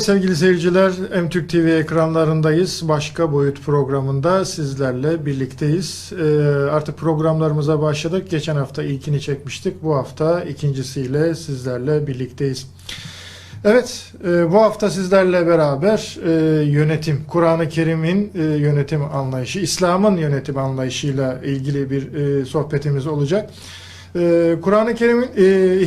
Evet sevgili seyirciler, MTürk TV ekranlarındayız. Başka Boyut programında sizlerle birlikteyiz. Ee, artık programlarımıza başladık. Geçen hafta ilkini çekmiştik. Bu hafta ikincisiyle sizlerle birlikteyiz. Evet, e, bu hafta sizlerle beraber e, yönetim, Kur'an-ı Kerim'in e, yönetim anlayışı, İslam'ın yönetim anlayışıyla ilgili bir e, sohbetimiz olacak. Ee, Kur'an-ı Kerim'in e,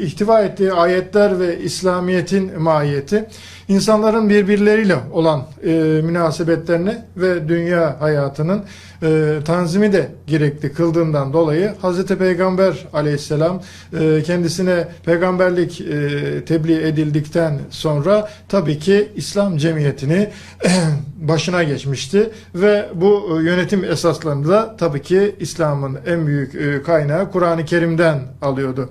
ihtiva ettiği ayetler ve İslamiyet'in mahiyeti insanların birbirleriyle olan e, münasebetlerini ve dünya hayatının e, tanzimi de gerekli kıldığından dolayı Hz. Peygamber aleyhisselam e, kendisine peygamberlik tebliğ edildikten sonra tabii ki İslam cemiyetini başına geçmişti ve bu yönetim esaslarını da tabii ki İslam'ın en büyük kaynağı Kur'an-ı Kerim'den alıyordu.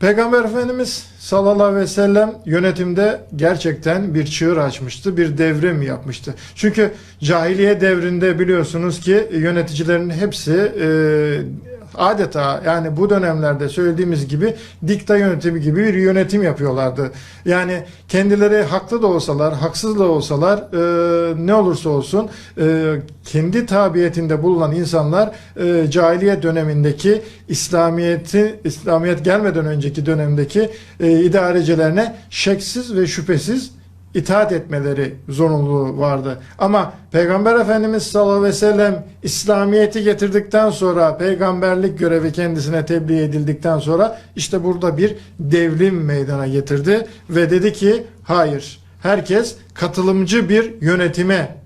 Peygamber Efendimiz sallallahu aleyhi ve sellem yönetimde gerçekten bir çığır açmıştı, bir devrim yapmıştı. Çünkü cahiliye devrinde biliyorsunuz ki yöneticilerin hepsi e, adeta yani bu dönemlerde söylediğimiz gibi dikta yönetimi gibi bir yönetim yapıyorlardı. Yani kendileri haklı da olsalar, haksız da olsalar e, ne olursa olsun e, kendi tabiyetinde bulunan insanlar e, cahiliye dönemindeki İslamiyeti İslamiyet gelmeden önceki dönemdeki e, idarecilerine şeksiz ve şüphesiz itaat etmeleri zorunluluğu vardı. Ama Peygamber Efendimiz sallallahu aleyhi ve sellem İslamiyet'i getirdikten sonra peygamberlik görevi kendisine tebliğ edildikten sonra işte burada bir devrim meydana getirdi ve dedi ki hayır herkes katılımcı bir yönetime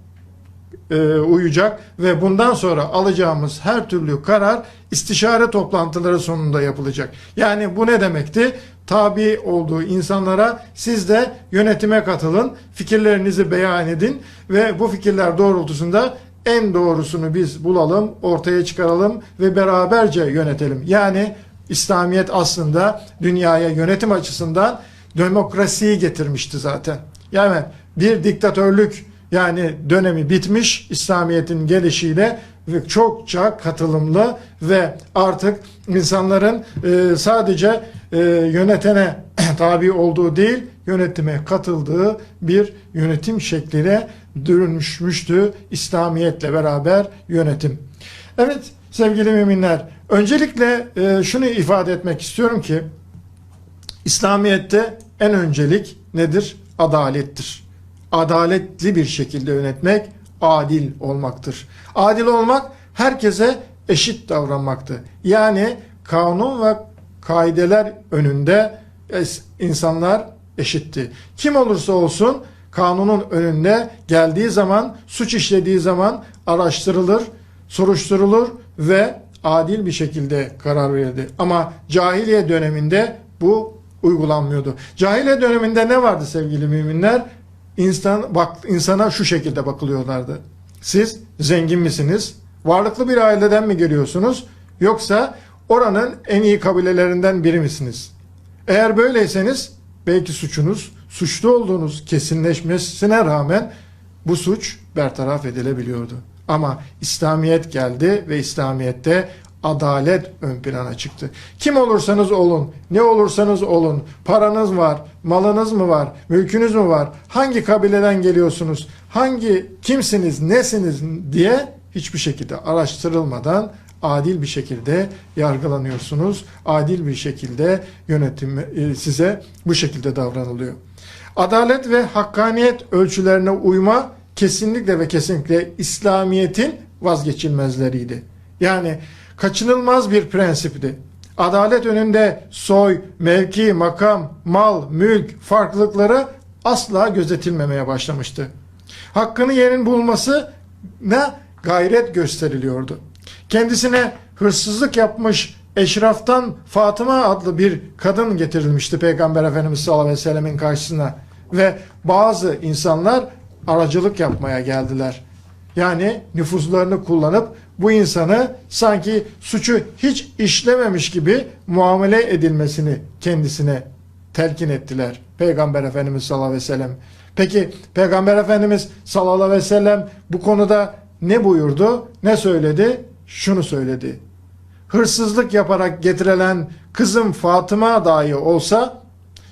e, uyacak ve bundan sonra alacağımız her türlü karar istişare toplantıları sonunda yapılacak. Yani bu ne demekti? Tabi olduğu insanlara siz de yönetime katılın, fikirlerinizi beyan edin ve bu fikirler doğrultusunda en doğrusunu biz bulalım, ortaya çıkaralım ve beraberce yönetelim. Yani İslamiyet aslında dünyaya yönetim açısından demokrasiyi getirmişti zaten. Yani bir diktatörlük yani dönemi bitmiş İslamiyet'in gelişiyle çokça katılımlı ve artık insanların e, sadece e, yönetene tabi olduğu değil yönetime katıldığı bir yönetim şekline dönüşmüştü İslamiyetle beraber yönetim. Evet sevgili müminler öncelikle e, şunu ifade etmek istiyorum ki İslamiyet'te en öncelik nedir? Adalettir adaletli bir şekilde yönetmek adil olmaktır. Adil olmak herkese eşit davranmaktır. Yani kanun ve kaideler önünde insanlar eşitti. Kim olursa olsun kanunun önünde geldiği zaman, suç işlediği zaman araştırılır, soruşturulur ve adil bir şekilde karar verildi. Ama cahiliye döneminde bu uygulanmıyordu. Cahiliye döneminde ne vardı sevgili müminler? İnsan bak insana şu şekilde bakılıyorlardı. Siz zengin misiniz? Varlıklı bir aileden mi geliyorsunuz? Yoksa oranın en iyi kabilelerinden biri misiniz? Eğer böyleyseniz belki suçunuz, suçlu olduğunuz kesinleşmesine rağmen bu suç bertaraf edilebiliyordu. Ama İslamiyet geldi ve İslamiyet'te adalet ön plana çıktı. Kim olursanız olun, ne olursanız olun, paranız var, malınız mı var, mülkünüz mü var, hangi kabileden geliyorsunuz, hangi kimsiniz, nesiniz diye hiçbir şekilde araştırılmadan adil bir şekilde yargılanıyorsunuz. Adil bir şekilde yönetim e, size bu şekilde davranılıyor. Adalet ve hakkaniyet ölçülerine uyma kesinlikle ve kesinlikle İslamiyet'in vazgeçilmezleriydi. Yani kaçınılmaz bir prensipti. Adalet önünde soy, mevki, makam, mal, mülk farklılıkları asla gözetilmemeye başlamıştı. Hakkını yerin bulması ne gayret gösteriliyordu. Kendisine hırsızlık yapmış eşraftan Fatıma adlı bir kadın getirilmişti Peygamber Efendimiz sallallahu aleyhi ve sellemin karşısına ve bazı insanlar aracılık yapmaya geldiler. Yani nüfuzlarını kullanıp bu insanı sanki suçu hiç işlememiş gibi muamele edilmesini kendisine telkin ettiler. Peygamber Efendimiz sallallahu aleyhi ve sellem. Peki Peygamber Efendimiz sallallahu aleyhi ve sellem bu konuda ne buyurdu? Ne söyledi? Şunu söyledi. Hırsızlık yaparak getirilen kızım Fatıma dahi olsa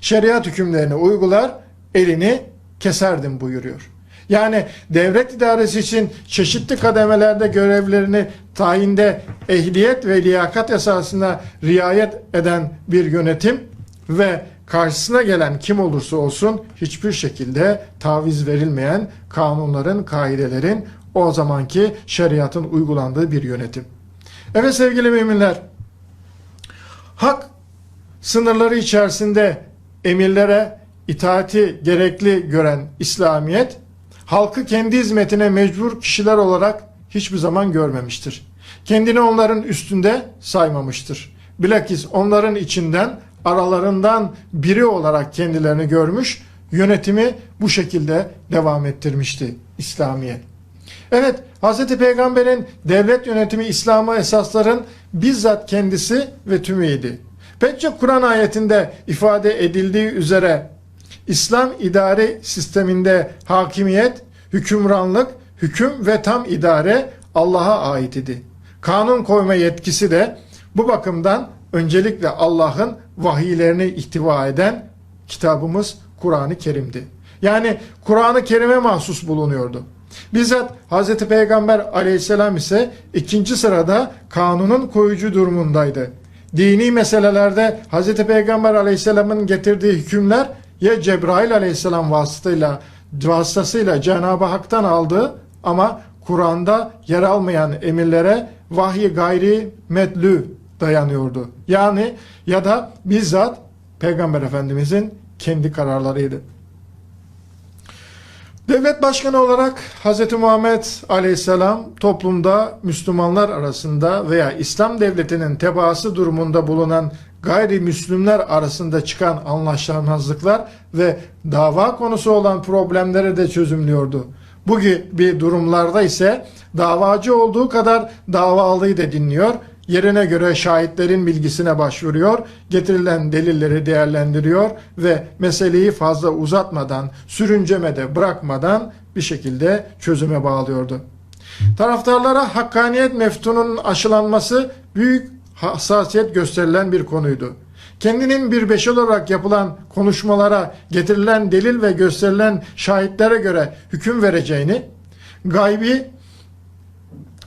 şeriat hükümlerini uygular, elini keserdim buyuruyor. Yani devlet idaresi için çeşitli kademelerde görevlerini tayinde ehliyet ve liyakat esasına riayet eden bir yönetim ve karşısına gelen kim olursa olsun hiçbir şekilde taviz verilmeyen kanunların, kaidelerin o zamanki şeriatın uygulandığı bir yönetim. Evet sevgili müminler, hak sınırları içerisinde emirlere itaati gerekli gören İslamiyet, halkı kendi hizmetine mecbur kişiler olarak hiçbir zaman görmemiştir. Kendini onların üstünde saymamıştır. Bilakis onların içinden, aralarından biri olarak kendilerini görmüş, yönetimi bu şekilde devam ettirmişti İslamiyet. Evet, Hz. Peygamber'in devlet yönetimi İslam'a esasların bizzat kendisi ve tümüydi. Pek çok Kur'an ayetinde ifade edildiği üzere İslam idare sisteminde hakimiyet, hükümranlık, hüküm ve tam idare Allah'a ait idi. Kanun koyma yetkisi de bu bakımdan öncelikle Allah'ın vahiylerini ihtiva eden kitabımız Kur'an-ı Kerim'di. Yani Kur'an-ı Kerim'e mahsus bulunuyordu. Bizzat Hz. Peygamber aleyhisselam ise ikinci sırada kanunun koyucu durumundaydı. Dini meselelerde Hz. Peygamber aleyhisselamın getirdiği hükümler ya Cebrail aleyhisselam vasıtasıyla, vasıtasıyla Cenab-ı Hak'tan aldığı ama Kur'an'da yer almayan emirlere vahyi gayri medlü dayanıyordu. Yani ya da bizzat Peygamber Efendimizin kendi kararlarıydı. Devlet başkanı olarak Hz. Muhammed Aleyhisselam toplumda Müslümanlar arasında veya İslam devletinin tebaası durumunda bulunan gayrimüslimler arasında çıkan anlaşmazlıklar ve dava konusu olan problemleri de çözümlüyordu. Bu gibi durumlarda ise davacı olduğu kadar davalıyı da dinliyor, yerine göre şahitlerin bilgisine başvuruyor, getirilen delilleri değerlendiriyor ve meseleyi fazla uzatmadan, sürüncemede bırakmadan bir şekilde çözüme bağlıyordu. Taraftarlara hakkaniyet meftunun aşılanması büyük hassasiyet gösterilen bir konuydu. Kendinin bir beşer olarak yapılan konuşmalara, getirilen delil ve gösterilen şahitlere göre hüküm vereceğini, gaybi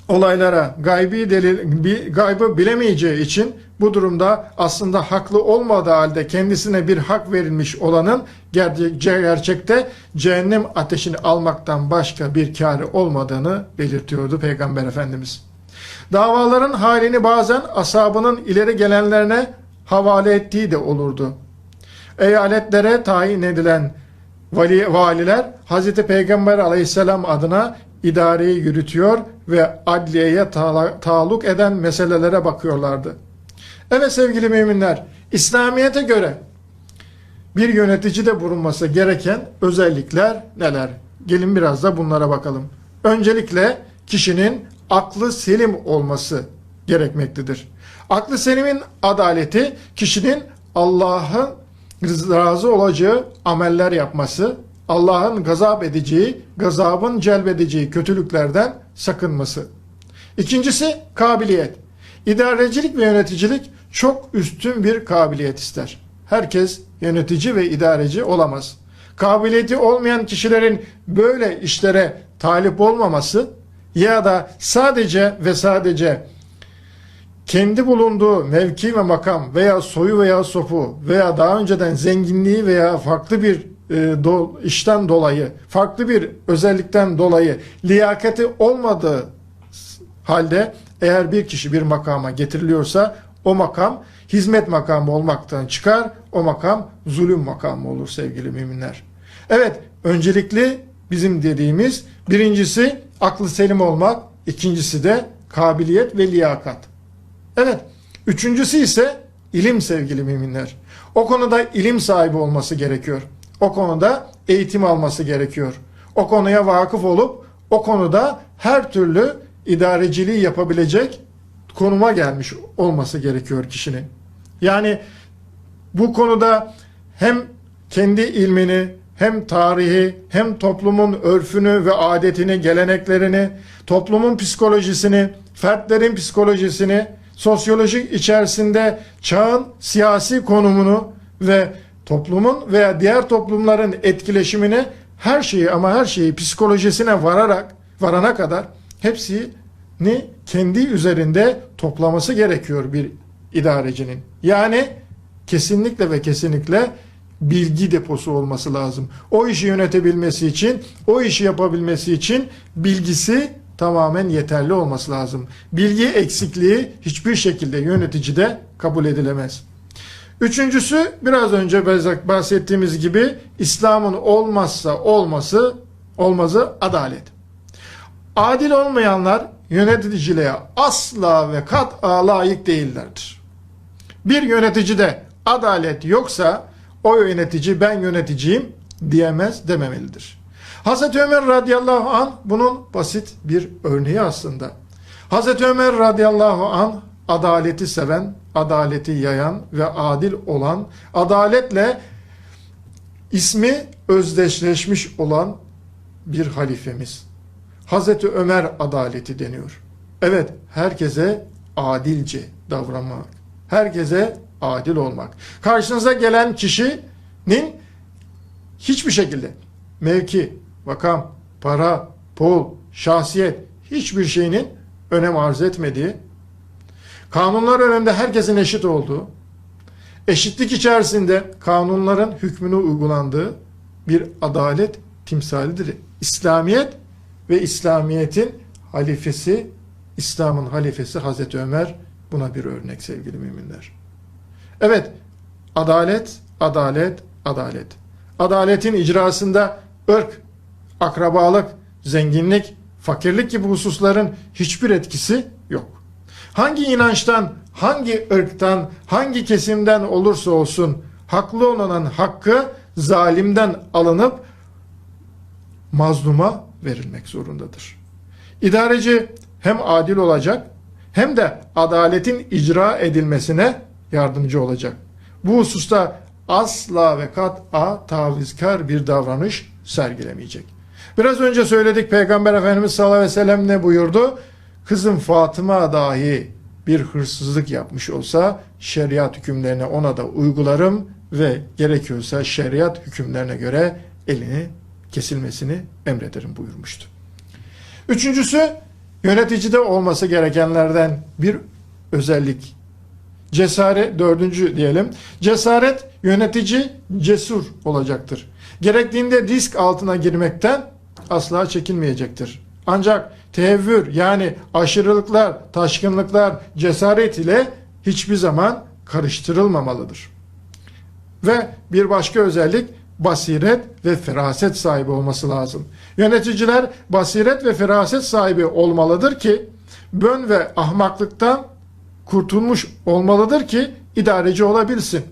olaylara gaybi delil, gaybı bilemeyeceği için bu durumda aslında haklı olmadığı halde kendisine bir hak verilmiş olanın ger- gerçekte cehennem ateşini almaktan başka bir kârı olmadığını belirtiyordu Peygamber Efendimiz. Davaların halini bazen asabının ileri gelenlerine havale ettiği de olurdu. Eyaletlere tayin edilen vali, valiler Hz. Peygamber aleyhisselam adına idareyi yürütüyor ve adliyeye taala- taalluk eden meselelere bakıyorlardı. Evet sevgili müminler, İslamiyet'e göre bir yönetici de bulunması gereken özellikler neler? Gelin biraz da bunlara bakalım. Öncelikle kişinin aklı selim olması gerekmektedir. Aklı selimin adaleti kişinin Allah'ın razı olacağı ameller yapması, Allah'ın gazap edeceği, gazabın celbedeceği kötülüklerden sakınması. İkincisi kabiliyet. İdarecilik ve yöneticilik çok üstün bir kabiliyet ister. Herkes yönetici ve idareci olamaz. Kabiliyeti olmayan kişilerin böyle işlere talip olmaması ya da sadece ve sadece kendi bulunduğu mevki ve makam veya soyu veya sopu veya daha önceden zenginliği veya farklı bir e, do- işten dolayı, farklı bir özellikten dolayı liyakati olmadığı halde eğer bir kişi bir makama getiriliyorsa o makam hizmet makamı olmaktan çıkar, o makam zulüm makamı olur sevgili müminler. Evet, öncelikli bizim dediğimiz birincisi aklı selim olmak, ikincisi de kabiliyet ve liyakat. Evet, üçüncüsü ise ilim sevgili müminler. O konuda ilim sahibi olması gerekiyor. O konuda eğitim alması gerekiyor. O konuya vakıf olup o konuda her türlü idareciliği yapabilecek konuma gelmiş olması gerekiyor kişinin. Yani bu konuda hem kendi ilmini hem tarihi hem toplumun örfünü ve adetini, geleneklerini, toplumun psikolojisini, fertlerin psikolojisini, sosyolojik içerisinde çağın siyasi konumunu ve toplumun veya diğer toplumların etkileşimini her şeyi ama her şeyi psikolojisine vararak varana kadar hepsini kendi üzerinde toplaması gerekiyor bir idarecinin. Yani kesinlikle ve kesinlikle bilgi deposu olması lazım. O işi yönetebilmesi için, o işi yapabilmesi için bilgisi tamamen yeterli olması lazım. Bilgi eksikliği hiçbir şekilde yöneticide kabul edilemez. Üçüncüsü biraz önce bahsettiğimiz gibi İslam'ın olmazsa olması olmazı adalet. Adil olmayanlar yöneticiliğe asla ve kat'a layık değillerdir. Bir yöneticide adalet yoksa o yönetici ben yöneticiyim diyemez dememelidir. Hazreti Ömer radıyallahu an bunun basit bir örneği aslında. Hazreti Ömer radıyallahu an adaleti seven, adaleti yayan ve adil olan, adaletle ismi özdeşleşmiş olan bir halifemiz. Hazreti Ömer adaleti deniyor. Evet, herkese adilce davranmak. Herkese adil olmak. Karşınıza gelen kişinin hiçbir şekilde mevki, makam, para, pul, şahsiyet hiçbir şeyinin önem arz etmediği, kanunlar önünde herkesin eşit olduğu, eşitlik içerisinde kanunların hükmünü uygulandığı bir adalet timsalidir. İslamiyet ve İslamiyet'in halifesi, İslam'ın halifesi Hazreti Ömer buna bir örnek sevgili müminler. Evet, adalet, adalet, adalet. Adaletin icrasında ırk, akrabalık, zenginlik, fakirlik gibi hususların hiçbir etkisi yok. Hangi inançtan, hangi ırktan, hangi kesimden olursa olsun haklı olanın hakkı zalimden alınıp mazluma verilmek zorundadır. İdareci hem adil olacak hem de adaletin icra edilmesine yardımcı olacak. Bu hususta asla ve kat'a tavizkar bir davranış sergilemeyecek. Biraz önce söyledik Peygamber Efendimiz sallallahu aleyhi ve sellem ne buyurdu? Kızım Fatıma dahi bir hırsızlık yapmış olsa şeriat hükümlerine ona da uygularım ve gerekiyorsa şeriat hükümlerine göre elini kesilmesini emrederim buyurmuştu. Üçüncüsü yöneticide olması gerekenlerden bir özellik. Cesaret, dördüncü diyelim. Cesaret yönetici cesur olacaktır. Gerektiğinde risk altına girmekten asla çekinmeyecektir. Ancak tevvür yani aşırılıklar, taşkınlıklar cesaret ile hiçbir zaman karıştırılmamalıdır. Ve bir başka özellik basiret ve feraset sahibi olması lazım. Yöneticiler basiret ve feraset sahibi olmalıdır ki bön ve ahmaklıktan kurtulmuş olmalıdır ki idareci olabilsin.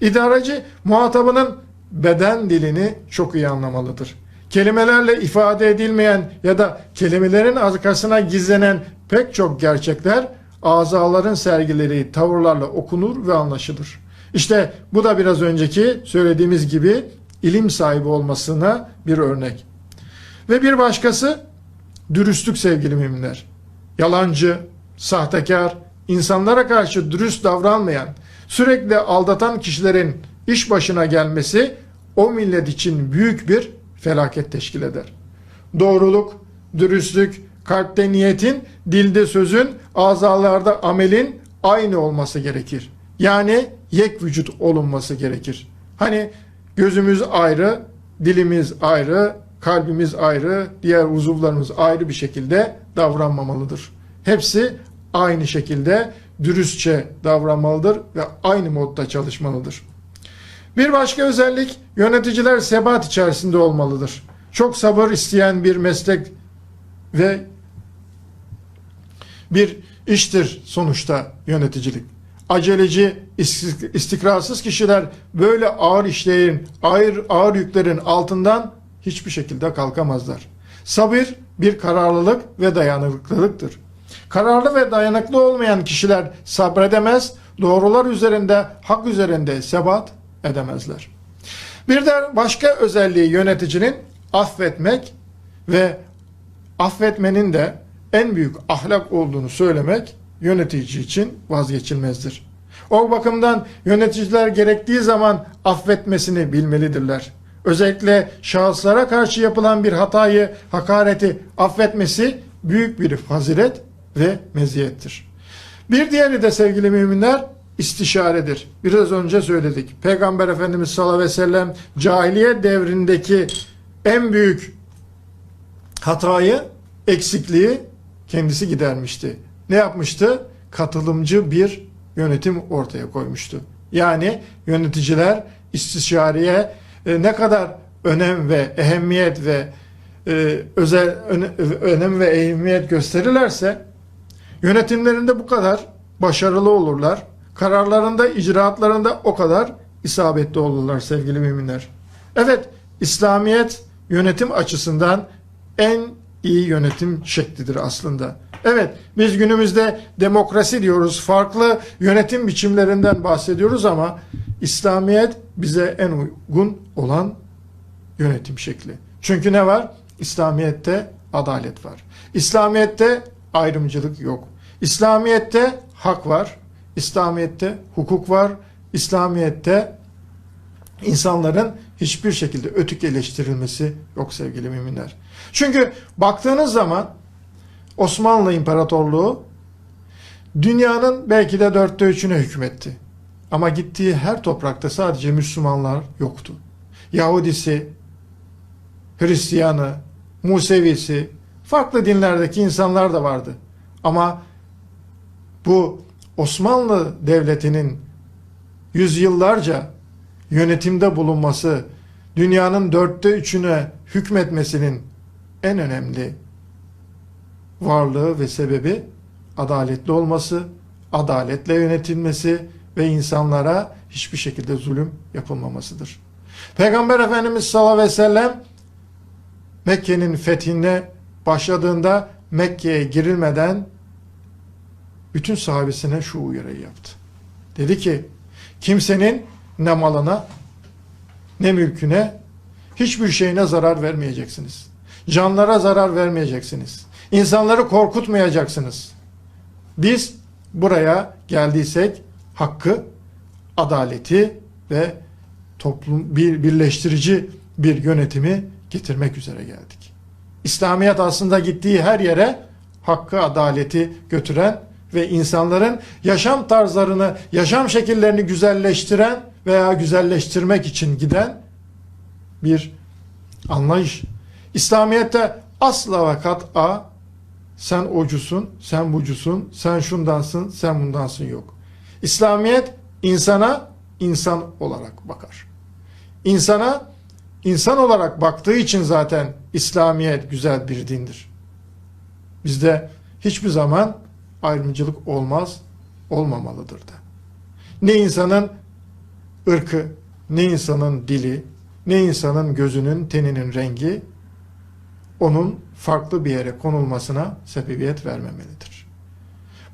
İdareci muhatabının beden dilini çok iyi anlamalıdır. Kelimelerle ifade edilmeyen ya da kelimelerin arkasına gizlenen pek çok gerçekler azaların sergileri tavırlarla okunur ve anlaşılır. İşte bu da biraz önceki söylediğimiz gibi ilim sahibi olmasına bir örnek. Ve bir başkası dürüstlük sevgili müminler. Yalancı, sahtekar, insanlara karşı dürüst davranmayan, sürekli aldatan kişilerin iş başına gelmesi o millet için büyük bir felaket teşkil eder. Doğruluk, dürüstlük, kalpte niyetin, dilde sözün, azalarda amelin aynı olması gerekir. Yani yek vücut olunması gerekir. Hani gözümüz ayrı, dilimiz ayrı, kalbimiz ayrı, diğer uzuvlarımız ayrı bir şekilde davranmamalıdır. Hepsi aynı şekilde dürüstçe davranmalıdır ve aynı modda çalışmalıdır. Bir başka özellik yöneticiler sebat içerisinde olmalıdır. Çok sabır isteyen bir meslek ve bir iştir sonuçta yöneticilik. Aceleci, istikrarsız kişiler böyle ağır işlerin, ağır, ağır yüklerin altından hiçbir şekilde kalkamazlar. Sabır bir kararlılık ve dayanıklılıktır. Kararlı ve dayanıklı olmayan kişiler sabredemez, doğrular üzerinde, hak üzerinde sebat edemezler. Bir de başka özelliği yöneticinin affetmek ve affetmenin de en büyük ahlak olduğunu söylemek yönetici için vazgeçilmezdir. O bakımdan yöneticiler gerektiği zaman affetmesini bilmelidirler. özellikle şahıslara karşı yapılan bir hatayı, hakareti affetmesi büyük bir fazilet ve meziyettir. Bir diğeri de sevgili müminler istişaredir. Biraz önce söyledik. Peygamber Efendimiz sallallahu aleyhi ve sellem cahiliye devrindeki en büyük hatayı, eksikliği kendisi gidermişti. Ne yapmıştı? Katılımcı bir yönetim ortaya koymuştu. Yani yöneticiler istişareye e, ne kadar önem ve ehemmiyet ve e, özel öne- önem ve ehemmiyet gösterirlerse yönetimlerinde bu kadar başarılı olurlar. Kararlarında, icraatlarında o kadar isabetli olurlar sevgili müminler. Evet, İslamiyet yönetim açısından en iyi yönetim şeklidir aslında. Evet, biz günümüzde demokrasi diyoruz, farklı yönetim biçimlerinden bahsediyoruz ama İslamiyet bize en uygun olan yönetim şekli. Çünkü ne var? İslamiyet'te adalet var. İslamiyet'te ayrımcılık yok. İslamiyet'te hak var. İslamiyet'te hukuk var. İslamiyet'te insanların hiçbir şekilde ötekileştirilmesi yok sevgili müminler. Çünkü baktığınız zaman Osmanlı İmparatorluğu dünyanın belki de dörtte üçüne hükmetti. Ama gittiği her toprakta sadece Müslümanlar yoktu. Yahudisi, Hristiyanı, Musevisi, farklı dinlerdeki insanlar da vardı. Ama bu Osmanlı Devleti'nin yüzyıllarca yönetimde bulunması, dünyanın dörtte üçüne hükmetmesinin en önemli varlığı ve sebebi adaletli olması, adaletle yönetilmesi ve insanlara hiçbir şekilde zulüm yapılmamasıdır. Peygamber Efendimiz sallallahu aleyhi ve sellem Mekke'nin fethine başladığında Mekke'ye girilmeden bütün sahabesine şu uyarıyı yaptı. Dedi ki kimsenin ne malına ne mülküne hiçbir şeyine zarar vermeyeceksiniz. Canlara zarar vermeyeceksiniz. İnsanları korkutmayacaksınız. Biz buraya geldiysek hakkı, adaleti ve toplum bir birleştirici bir yönetimi getirmek üzere geldik. İslamiyet aslında gittiği her yere hakkı, adaleti götüren ve insanların yaşam tarzlarını, yaşam şekillerini güzelleştiren veya güzelleştirmek için giden bir anlayış. İslamiyet'te asla ve kat'a sen ocusun, sen bucusun, sen şundansın, sen bundansın yok. İslamiyet insana insan olarak bakar. İnsana insan olarak baktığı için zaten İslamiyet güzel bir dindir. Bizde hiçbir zaman ayrımcılık olmaz, olmamalıdır da. Ne insanın ırkı, ne insanın dili, ne insanın gözünün, teninin rengi onun farklı bir yere konulmasına sebebiyet vermemelidir.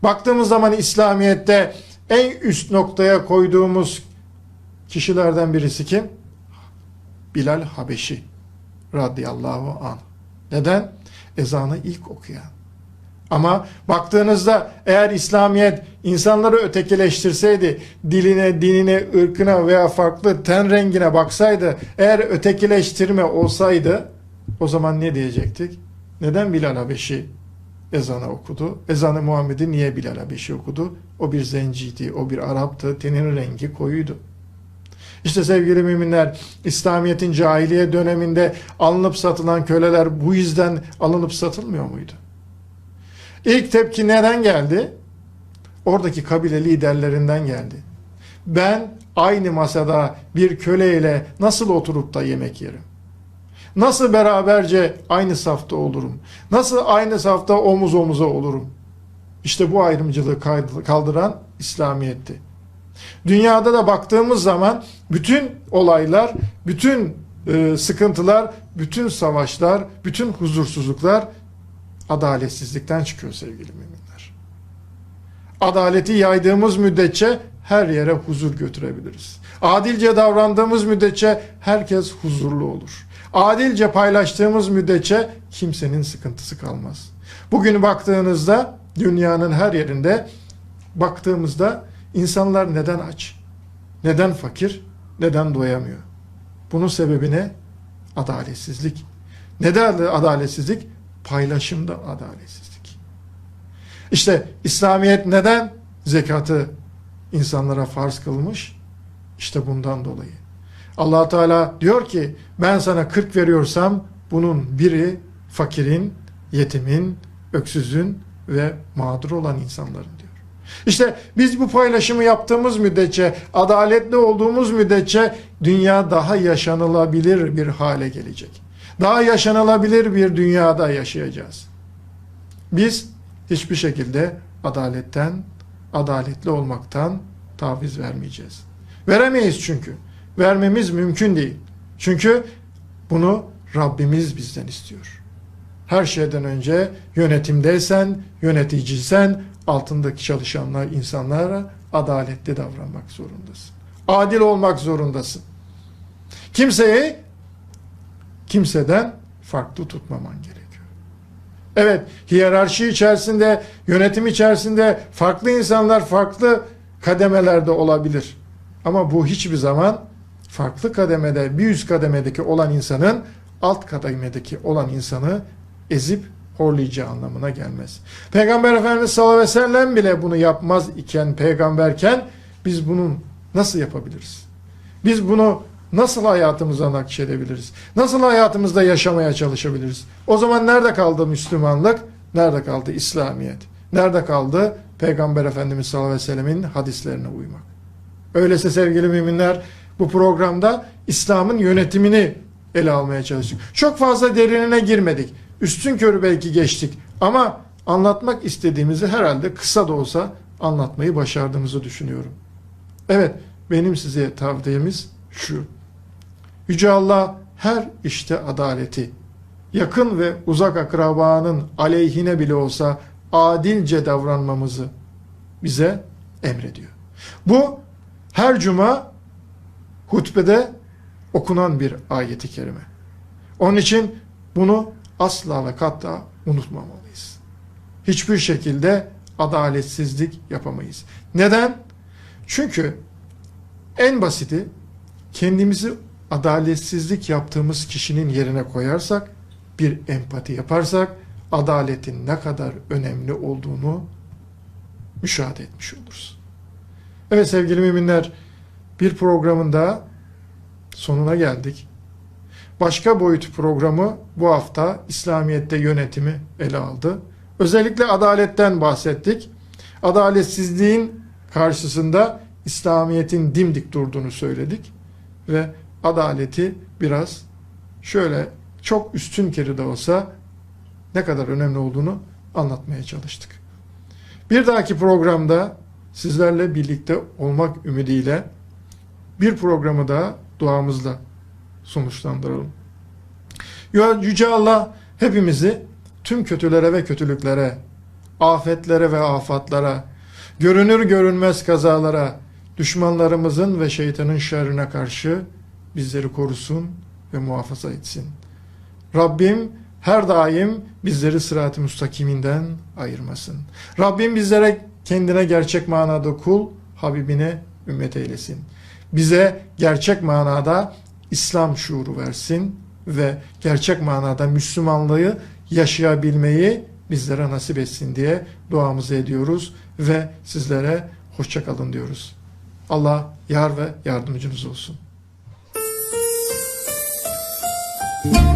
Baktığımız zaman İslamiyet'te en üst noktaya koyduğumuz kişilerden birisi kim? Bilal Habeşi radıyallahu anh. Neden? Ezanı ilk okuyan. Ama baktığınızda eğer İslamiyet insanları ötekileştirseydi, diline, dinine, ırkına veya farklı ten rengine baksaydı, eğer ötekileştirme olsaydı o zaman ne diyecektik? Neden Bilal Habeşi ezanı okudu? Ezanı Muhammed'i niye Bilal Habeşi okudu? O bir zenciydi, o bir Arap'tı, tenin rengi koyuydu. İşte sevgili müminler, İslamiyet'in cahiliye döneminde alınıp satılan köleler bu yüzden alınıp satılmıyor muydu? İlk tepki neden geldi? Oradaki kabile liderlerinden geldi. Ben aynı masada bir köleyle nasıl oturup da yemek yerim? Nasıl beraberce aynı safta olurum? Nasıl aynı safta omuz omuza olurum? İşte bu ayrımcılığı kaldıran İslamiyet'ti. Dünyada da baktığımız zaman bütün olaylar, bütün e, sıkıntılar, bütün savaşlar, bütün huzursuzluklar adaletsizlikten çıkıyor sevgili müminler. Adaleti yaydığımız müddetçe her yere huzur götürebiliriz. Adilce davrandığımız müddetçe herkes huzurlu olur. Adilce paylaştığımız müddetçe kimsenin sıkıntısı kalmaz. Bugün baktığınızda dünyanın her yerinde baktığımızda insanlar neden aç? Neden fakir? Neden doyamıyor? Bunun sebebi ne? Adaletsizlik. Neden adaletsizlik? Paylaşımda adaletsizlik. İşte İslamiyet neden zekatı insanlara farz kılmış? İşte bundan dolayı. allah Teala diyor ki ben sana 40 veriyorsam bunun biri fakirin, yetimin, öksüzün ve mağdur olan insanların. İşte biz bu paylaşımı yaptığımız müddetçe, adaletli olduğumuz müddetçe dünya daha yaşanılabilir bir hale gelecek. Daha yaşanılabilir bir dünyada yaşayacağız. Biz hiçbir şekilde adaletten, adaletli olmaktan taviz vermeyeceğiz. Veremeyiz çünkü. Vermemiz mümkün değil. Çünkü bunu Rabbimiz bizden istiyor. Her şeyden önce yönetimdeysen, yöneticiysen altındaki çalışanlar, insanlara adaletli davranmak zorundasın. Adil olmak zorundasın. Kimseyi kimseden farklı tutmaman gerekiyor. Evet, hiyerarşi içerisinde, yönetim içerisinde farklı insanlar farklı kademelerde olabilir. Ama bu hiçbir zaman farklı kademede, bir üst kademedeki olan insanın alt kademedeki olan insanı ezip horlayacağı anlamına gelmez. Peygamber Efendimiz sallallahu aleyhi ve sellem bile bunu yapmaz iken peygamberken biz bunu nasıl yapabiliriz? Biz bunu nasıl hayatımıza nakşedebiliriz? Nasıl hayatımızda yaşamaya çalışabiliriz? O zaman nerede kaldı Müslümanlık? Nerede kaldı İslamiyet? Nerede kaldı Peygamber Efendimiz sallallahu aleyhi ve sellemin hadislerine uymak? Öyleyse sevgili müminler bu programda İslam'ın yönetimini ele almaya çalıştık. Çok fazla derinine girmedik. Üstün körü belki geçtik ama anlatmak istediğimizi herhalde kısa da olsa anlatmayı başardığımızı düşünüyorum. Evet, benim size tavsiyemiz şu. Yüce Allah her işte adaleti, yakın ve uzak akrabanın aleyhine bile olsa adilce davranmamızı bize emrediyor. Bu her cuma hutbede okunan bir ayeti kerime. Onun için bunu asla ve katta unutmamalıyız. Hiçbir şekilde adaletsizlik yapamayız. Neden? Çünkü en basiti kendimizi adaletsizlik yaptığımız kişinin yerine koyarsak, bir empati yaparsak adaletin ne kadar önemli olduğunu müşahede etmiş oluruz. Evet sevgili müminler, bir programın daha sonuna geldik. Başka boyut programı bu hafta İslamiyet'te yönetimi ele aldı. Özellikle adaletten bahsettik. Adaletsizliğin karşısında İslamiyet'in dimdik durduğunu söyledik ve adaleti biraz şöyle çok üstün kere de olsa ne kadar önemli olduğunu anlatmaya çalıştık. Bir dahaki programda sizlerle birlikte olmak ümidiyle bir programı da duamızla sonuçlandıralım. Yüce Allah hepimizi tüm kötülere ve kötülüklere, afetlere ve afatlara, görünür görünmez kazalara, düşmanlarımızın ve şeytanın şerrine karşı bizleri korusun ve muhafaza etsin. Rabbim her daim bizleri sırat-ı müstakiminden ayırmasın. Rabbim bizlere kendine gerçek manada kul, Habibine ümmet eylesin. Bize gerçek manada İslam şuuru versin ve gerçek manada Müslümanlığı yaşayabilmeyi bizlere nasip etsin diye duamızı ediyoruz ve sizlere hoşçakalın diyoruz. Allah yar ve yardımcınız olsun. Müzik